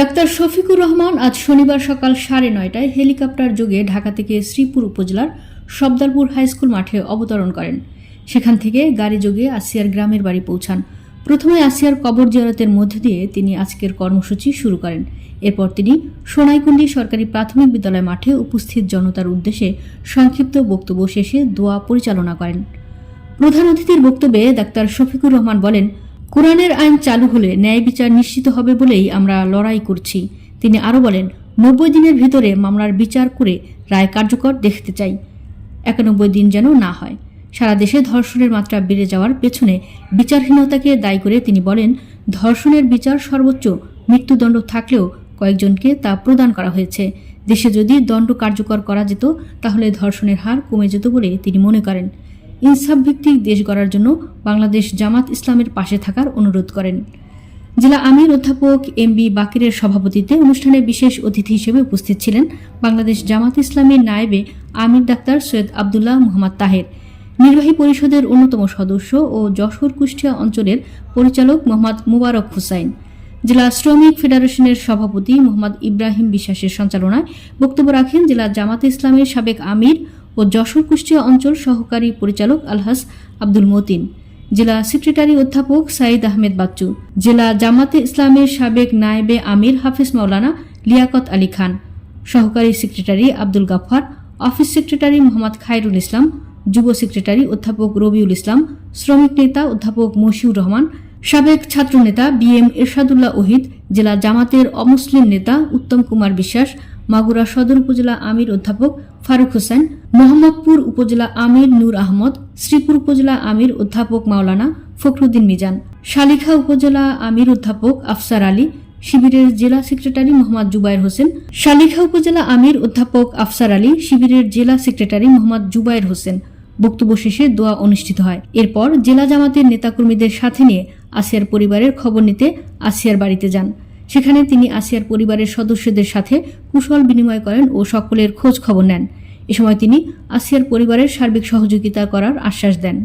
Doctor Shafiqur Rahman আজ শনিবার সকাল সাড়ে নয়টায় হেলিকপ্টার যোগে ঢাকা থেকে শ্রীপুর উপজেলার সবদারপুর হাইস্কুল মাঠে অবতরণ করেন। সেখান থেকে গাড়ি যোগে আসিয়ার গ্রামের বাড়ি পৌঁছান। প্রথমে আসিয়ার কবর জিয়ারতের মধ্য দিয়ে তিনি আজকের কর্মসূচি শুরু করেন। এরপর তিনি সোনাইকুণ্ডি সরকারি প্রাথমিক বিদ্যালয় মাঠে উপস্থিত জনতার উদ্দেশ্যে সংক্ষিপ্ত বক্তব্য শেষে দোয়া পরিচালনা করেন। প্রধান অতিথির বক্তব্যে ডাক্তার শফিকুর রহমান বলেন কোরআনের আইন চালু হলে ন্যায় বিচার নিশ্চিত হবে বলেই আমরা লড়াই করছি। তিনি আরও বলেন, নব্বই দিনের ভিতরে মামলার বিচার করে রায় কার্যকর দেখতে চাই। একানব্বই দিন যেন না হয়। সারা দেশে ধর্ষণের মাত্রা বেড়ে যাওয়ার পেছনে বিচারহীনতাকে দায়ী করে তিনি বলেন, ধর্ষণের বিচার সর্বোচ্চ মৃত্যুদণ্ড থাকলেও কয়েকজনকে তা প্রদান করা হয়েছে। দেশে যদি দণ্ড কার্যকর করা যেত, তাহলে ধর্ষণের হার কমে যেত বলে তিনি মনে করেন। ইনসাফ ভিত্তিক দেশ গড়ার জন্য বাংলাদেশ জামাত ইসলামের পাশে থাকার অনুরোধ করেন। জেলা আমির অধ্যাপক এম বি বাকিরের সভাপতিত্বে অনুষ্ঠানে বিশেষ অতিথি হিসেবে উপস্থিত ছিলেন বাংলাদেশ জামাত ইসলামের নায়েবে আমির ডাক্তার সৈয়দ আবদুল্লাহ মোহাম্মদ তাহের। নির্বাহী পরিষদের অন্যতম সদস্য ও যশোর কুষ্টিয়া অঞ্চলের পরিচালক মোহাম্মদ মুবারক হুসাইন। জেলা শ্রমিক ফেডারেশনের সভাপতি মোহাম্মদ ইব্রাহিম বিশ্বাসের সঞ্চালনায় বক্তব্য রাখেন জেলা জামাতে ইসলামের সাবেক আমির ও যশোর কুষ্টিয়া অঞ্চল সহকারী পরিচালক আলহাস আব্দুল মতিন। জেলা সেক্রেটারি অধ্যাপক সাইদ আহমেদ বাচ্চু। জেলা জামাতে ইসলামের সাবেক নায়েবে আমির হাফিজ মাওলানা লিয়াকত আলী খান। সহকারী secretary Abdul Gaffar. Office secretary Mohammad Khairul Islam. যুব সেক্রেটারি অধ্যাপক রবিউল ইসলাম। শ্রমিক নেতা অধ্যাপক মশিউর রহমান। সাবেক ছাত্রনেতা বি এম এরশাদুল্লাহ ওহিদ। জেলা জামাতের অমুসলিম নেতা উত্তম কুমার বিশ্বাস। মাগুরা সদর উপজেলা আমির অধ্যাপক ফারুক হোসেন, মোহাম্মদপুর উপজেলা আমির নূর আহমদ, শ্রীপুর উপজেলা আমির অধ্যাপক মাওলানা ফখরুদ্দিন মিজান, শালিখা উপজেলা আমির অধ্যাপক আফসার আলী, শিবিরের জেলা সেক্রেটারি মোহাম্মদ জুবাইর হোসেন, শালিখা উপজেলা আমির অধ্যাপক আফসার আলী, শিবিরের জেলা সেক্রেটারি মোহাম্মদ জুবাইর হোসেন। বক্তব্য শেষে দোয়া অনুষ্ঠিত হয়। এরপর জেলা জামাতের নেতাকর্মীদের সাথে নিয়ে আসিয়ার পরিবারের খবর নিতে আসিয়ার বাড়িতে যান। সেখানে তিনি আসিয়ার পরিবারের সদস্যদের সাথে কুশল বিনিময় করেন ও সকলের খোঁজ খবর নেন। এ সময় তিনি আসিয়ার পরিবারের সার্বিক সহযোগিতা করার আশ্বাস দেন।